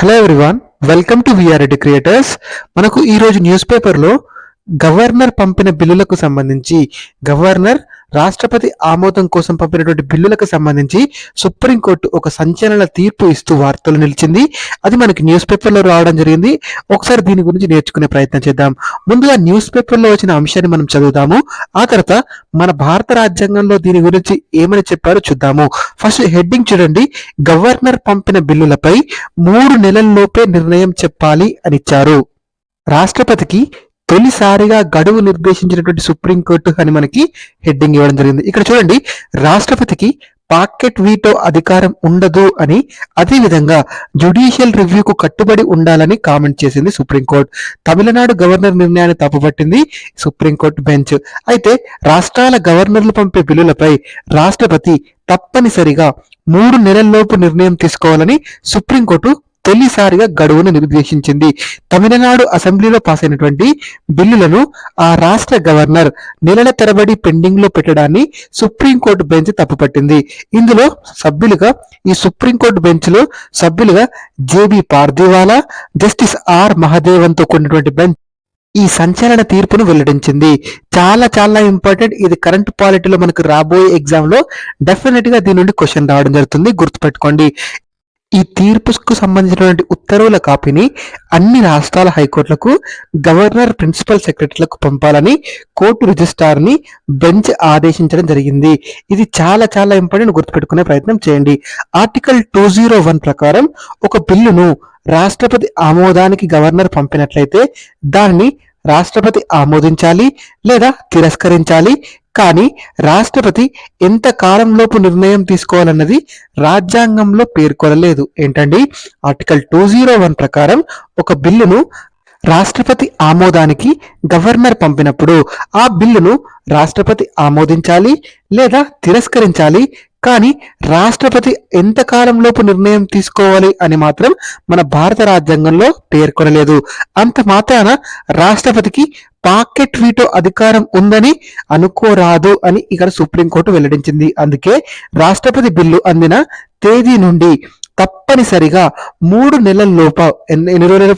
Hello everyone welcome to VRAD creators మనకు ఈరోజు news పేపర్లో గవర్నర్ పంపిన బిల్లులకు సంబంధించి గవర్నర్ రాష్ట్రపతి ఆమోదం కోసం పంపినటువంటి బిల్లులకు సంబంధించి సుప్రీంకోర్టు ఒక సంచలన తీర్పు ఇస్తూ వార్తలు నిలిచింది. అది మనకి న్యూస్ పేపర్లో రావడం జరిగింది. ఒకసారి దీని గురించి నేర్చుకునే ప్రయత్నం చేద్దాం. ముందుగా న్యూస్ పేపర్లో వచ్చిన అంశాన్ని మనం చదువుతాము ఆ తర్వాత మన భారత రాజ్యాంగంలో దీని గురించి ఏమని చెప్పారో చూద్దాము. ఫస్ట్ హెడ్డింగ్ చూడండి. గవర్నర్ పంపిన బిల్లులపై మూడు నెలల్లోపే నిర్ణయం చెప్పాలి అని ఇచ్చారు. రాష్ట్రపతికి తొలిసారిగా గడువు నిర్దేశించినటువంటి సుప్రీంకోర్టు అని మనకి హెడ్డింగ్ ఇవ్వడం జరిగింది. ఇక్కడ చూడండి రాష్ట్రపతికి పాకెట్ వీటో అధికారం ఉండదు అని అదేవిధంగా జ్యుడిషియల్ రివ్యూకు కట్టుబడి ఉండాలని కామెంట్ చేసింది సుప్రీంకోర్టు తమిళనాడు గవర్నర్ నిర్ణయాన్ని తప్పుపట్టింది సుప్రీంకోర్టు బెంచ్. అయితే రాష్ట్రాల గవర్నర్లు పంపే బిల్లులపై రాష్ట్రపతి తప్పనిసరిగా మూడు నెలల్లోపు నిర్ణయం తీసుకోవాలని సుప్రీంకోర్టు తొలిసారిగా గడువును నిర్దేశించింది. తమిళనాడు అసెంబ్లీలో పాస్ అయినటువంటి బిల్లులను ఆ రాష్ట్ర గవర్నర్ నెలల తరబడి పెండింగ్లో పెట్టడాన్ని సుప్రీంకోర్టు బెంచ్ తప్పుపట్టింది. ఇందులో సభ్యులుగా ఈ సుప్రీంకోర్టు బెంచ్లో సభ్యులుగా జేబి పార్దివాలా జస్టిస్ ఆర్ మహాదేవన్తో కూడినటువంటి బెంచ్ ఈ సంచలన తీర్పును వెల్లడించింది. చాలా చాలా ఇంపార్టెంట్. ఇది కరెంట్ పాలిటీలో మనకు రాబోయే ఎగ్జామ్లో డెఫినెట్గా దీని నుండి క్వశ్చన్ రావడం జరుగుతుంది. గుర్తుపెట్టుకోండి. ఈ తీర్పుకు సంబంధించినటువంటి ఉత్తర్వుల కాపీని అన్ని రాష్ట్రాల హైకోర్టులకు గవర్నర్ ప్రిన్సిపల్ సెక్రటరీలకు పంపాలని కోర్టు రిజిస్ట్రార్ని బెంచ్ ఆదేశించడం జరిగింది. ఇది చాలా చాలా ఇంపార్టెంట్ గుర్తుపెట్టుకునే ప్రయత్నం చేయండి. ఆర్టికల్ టూ జీరో వన్ ప్రకారం ఒక బిల్లును రాష్ట్రపతి ఆమోదానికి గవర్నర్ పంపినట్లయితే దాన్ని రాష్ట్రపతి ఆమోదించాలి లేదా తిరస్కరించాలి. కానీ రాష్ట్రపతి ఎంత కాలంలోపు నిర్ణయం తీసుకోవాలన్నది రాజ్యాంగంలో పేర్కొనలేదు. ఏంటండి? ఆర్టికల్ టూ జీరో వన్ ప్రకారం ఒక బిల్లును రాష్ట్రపతి ఆమోదానికి గవర్నర్ పంపినప్పుడు ఆ బిల్లును రాష్ట్రపతి ఆమోదించాలి లేదా తిరస్కరించాలి. కానీ రాష్ట్రపతి ఎంతకాలంలోపు నిర్ణయం తీసుకోవాలి అని మాత్రం మన భారత రాజ్యాంగంలో పేర్కొనలేదు. అంత మాత్రాన రాష్ట్రపతికి పాకెట్ వీటో అధికారం ఉందని అనుకోరాదు అని ఇక్కడ సుప్రీంకోర్టు వెల్లడించింది. అందుకే రాష్ట్రపతి బిల్లు అందిన తేదీ నుండి తప్పనిసరిగా మూడు నెలల లోపు ఎన్ని ఎన్ని రోజులు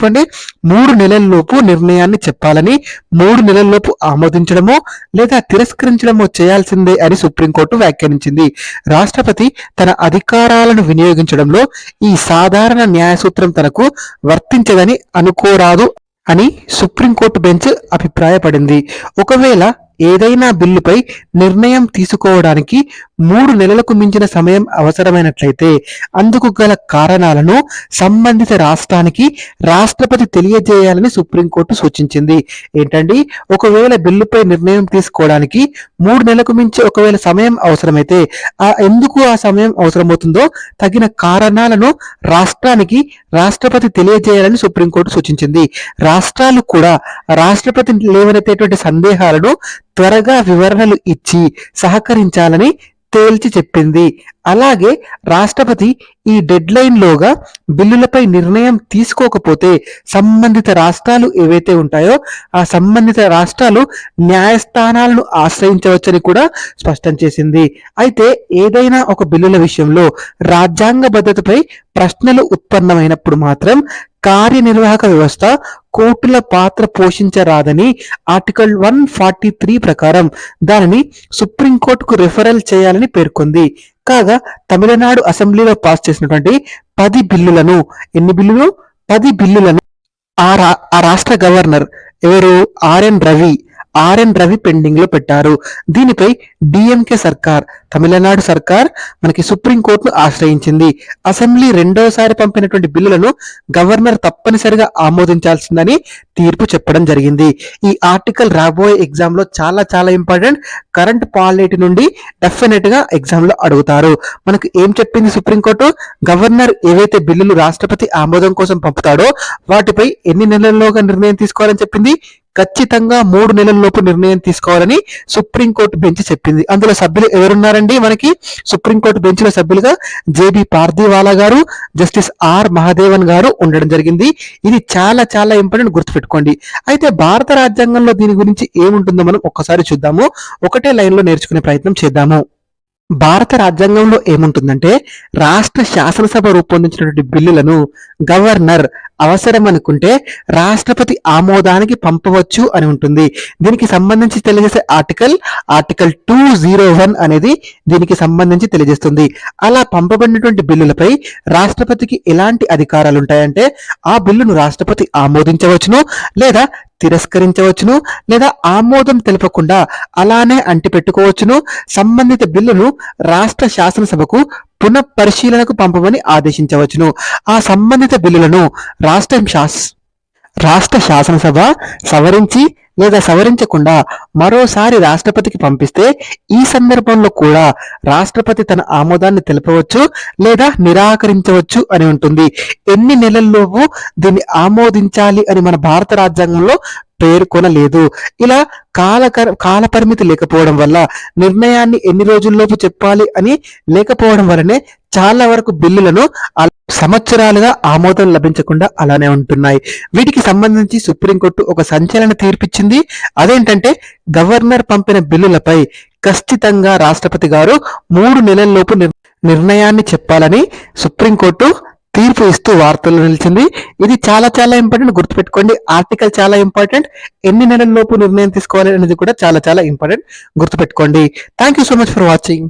మూడు నెలల లోపు నిర్ణయాన్ని చెప్పాలని మూడు నెలల లోపు ఆమోదించడమో లేదా తిరస్కరించడమో చేయాల్సిందే అని సుప్రీంకోర్టు వ్యాఖ్యానించింది. రాష్ట్రపతి తన అధికారాలను వినియోగించడంలో ఈ సాధారణ న్యాయ సూత్రం తనకు వర్తించదని అనుకోరాదు అని సుప్రీంకోర్టు బెంచ్ అభిప్రాయపడింది. ఒకవేళ ఏదైనా బిల్లుపై నిర్ణయం తీసుకోవడానికి మూడు నెలలకు మించిన సమయం అవసరమైనట్లయితే అందుకు గల కారణాలను సంబంధిత రాష్ట్రానికి రాష్ట్రపతి తెలియజేయాలని సుప్రీంకోర్టు సూచించింది. ఏంటండి? ఒకవేళ బిల్లుపై నిర్ణయం తీసుకోవడానికి మూడు నెలలకు మించి ఒకవేళ సమయం అవసరమైతే ఆ ఎందుకు ఆ సమయం అవసరమవుతుందో తగిన కారణాలను రాష్ట్రానికి రాష్ట్రపతి తెలియజేయాలని సుప్రీంకోర్టు సూచించింది. రాష్ట్రాలు కూడా రాష్ట్రపతి లేవనెత్తేటువంటి సందేహాలను త్వరగా వివరణలు ఇచ్చి సహకరించాలని తేల్చి చెప్పింది. అలాగే రాష్ట్రపతి ఈ డెడ్ లోగా బిల్లులపై నిర్ణయం తీసుకోకపోతే సంబంధిత రాష్ట్రాలు ఏవైతే ఉంటాయో ఆ సంబంధిత రాష్ట్రాలు న్యాయస్థానాలను ఆశ్రయించవచ్చని కూడా స్పష్టం చేసింది. అయితే ఏదైనా ఒక బిల్లుల విషయంలో రాజ్యాంగ భద్రతపై ప్రశ్నలు ఉత్పన్నమైనప్పుడు మాత్రం కార్యనిర్వాహక వ్యవస్థ కోర్టుల పాత్ర పోషించరాదని ఆర్టికల్ వన్ ఫార్టీ త్రీ ప్రకారం దానిని సుప్రీంకోర్టుకు రిఫరల్ చేయాలని పేర్కొంది. కాగా తమిళనాడు అసెంబ్లీలో పాస్ చేసినటువంటి పది బిల్లులను ఎన్ని బిల్లులు? పది బిల్లులను ఆ రా ఆ రాష్ట్ర గవర్నర్ ఎవరు? ఆర్ఎన్ రవి. ఆర్ఎన్ రవి పెండింగ్లో పెట్టారు. దీనిపై డిఎంకే సర్కార్ తమిళనాడు సర్కార్ మనకి సుప్రీంకోర్టును ఆశ్రయించింది. అసెంబ్లీ రెండోసారి పంపినటువంటి బిల్లులను గవర్నర్ తప్పనిసరిగా ఆమోదించాల్సిందని తీర్పు చెప్పడం జరిగింది. ఈ ఆర్టికల్ రాబోయే ఎగ్జామ్లో చాలా చాలా ఇంపార్టెంట్. కరెంట్ పాలిటీ నుండి డెఫినెట్గా ఎగ్జామ్లో అడుగుతారు. మనకు ఏం చెప్పింది సుప్రీంకోర్టు? గవర్నర్ ఏవైతే బిల్లులు రాష్ట్రపతి ఆమోదం కోసం పంపుతాడో వాటిపై ఎన్ని నెలల్లోగా నిర్ణయం తీసుకోవాలని చెప్పింది? ఖచ్చితంగా మూడు నెలల లోపు నిర్ణయం తీసుకోవాలని సుప్రీంకోర్టు బెంచ్ చెప్పింది. అందులో సభ్యులు ఎవరున్నారండి మనకి? సుప్రీంకోర్టు బెంచ్లో సభ్యులుగా జేబి పార్దీవాలా గారు జస్టిస్ ఆర్ మహాదేవన్ గారు ఉండడం జరిగింది. ఇది చాలా చాలా ఇంపార్టెంట్ గుర్తుపెట్టుకోండి. అయితే భారత రాజ్యాంగంలో దీని గురించి ఏముంటుందో మనం ఒక్కసారి చూద్దాము. ఒకటే లైన్లో నేర్చుకునే ప్రయత్నం చేద్దాము. భారత రాజ్యాంగంలో ఏముంటుందంటే రాష్ట్ర శాసనసభ రూపొందించినటువంటి బిల్లులను గవర్నర్ అవసరం అనుకుంటే రాష్ట్రపతి ఆమోదానికి పంపవచ్చు అని ఉంటుంది. దీనికి సంబంధించి తెలియజేసే article article two zero one అనేది దీనికి సంబంధించి తెలియజేస్తుంది. అలా పంపబడినటువంటి బిల్లులపై రాష్ట్రపతికి ఎలాంటి అధికారాలు ఉంటాయంటే ఆ బిల్లును రాష్ట్రపతి ఆమోదించవచ్చును లేదా తిరస్కరించవచ్చును లేదా ఆమోదం తెలపకుండా అలానే అంటిపెట్టుకోవచ్చును. సంబంధిత బిల్లును రాష్ట్ర శాసనసభకు పునఃపరిశీలనకు పంపమని ఆదేశించవచ్చును. ఆ సంబంధిత బిల్లులను రాష్ట్ర శాస్ రాష్ట్ర శాసనసభ సవరించి లేదా సవరించకుండా మరోసారి రాష్ట్రపతికి పంపిస్తే ఈ సందర్భంలో కూడా రాష్ట్రపతి తన ఆమోదాన్ని తెలపవచ్చు లేదా నిరాకరించవచ్చు అని ఉంటుంది. ఎన్ని నెలల్లోపు దీన్ని ఆమోదించాలి అని మన భారత రాజ్యాంగంలో పేర్కొనలేదు. ఇలా కాల కాల పరిమితి లేకపోవడం వల్ల నిర్ణయాన్ని ఎన్ని రోజుల్లోపు చెప్పాలి అని లేకపోవడం వల్లనే చాలా వరకు బిల్లులను సంవత్సరాలుగా ఆమోదం లభించకుండా అలానే ఉంటున్నాయి. వీటికి సంబంధించి సుప్రీంకోర్టు ఒక సంచలన తీర్పిచ్చింది. అదేంటంటే గవర్నర్ పంపిన బిల్లులపై ఖచ్చితంగా రాష్ట్రపతి గారు మూడు నెలల్లోపు నిర్ణయాన్ని చెప్పాలని సుప్రీంకోర్టు తీర్పు ఇస్తూ వార్తల్లో నిలిచింది. ఇది చాలా చాలా ఇంపార్టెంట్. గుర్తుపెట్టుకోండి ఆర్టికల్ చాలా ఇంపార్టెంట్. ఎన్ని నెలల లోపు నిర్ణయం తీసుకోవాలి అనేది కూడా చాలా చాలా ఇంపార్టెంట్. గుర్తుపెట్టుకోండి. Thank you so much for watching.